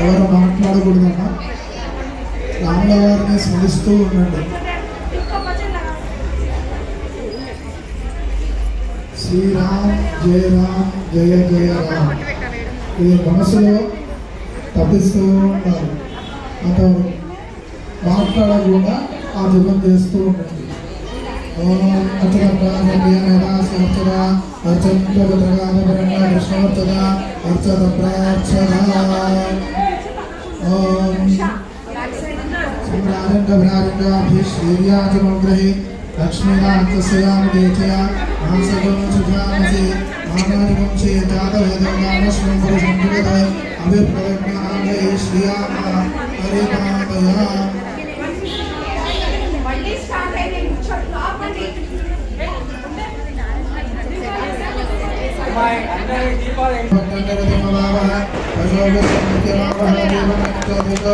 చేయకూడదమ్మా రాముల వారిని స్మరిస్తూ ఉండండి. శ్రీరామ్ జయ రామ్ జయ జయ రామ్. ఇది మనసులో తప్పిస్తూ ఉంటారు. అతను మాట్లాడకుండా ఆ జపం చేస్తూ ఉంటుంది ఓం అర్చన ప్రాణమేనా సమర్చన అర్చన ప్రార్థన दण्डभ्रारिकाभिश्रेव्याजमग्रहे लक्ष्मीकान्तस्यानुदेतया मांसकं सुधामसे मानादिकं चेतातवेदनामस्वं पुरुषं जगदय अभिप्रज्ञामये श्रिया हरिपादया दीपावली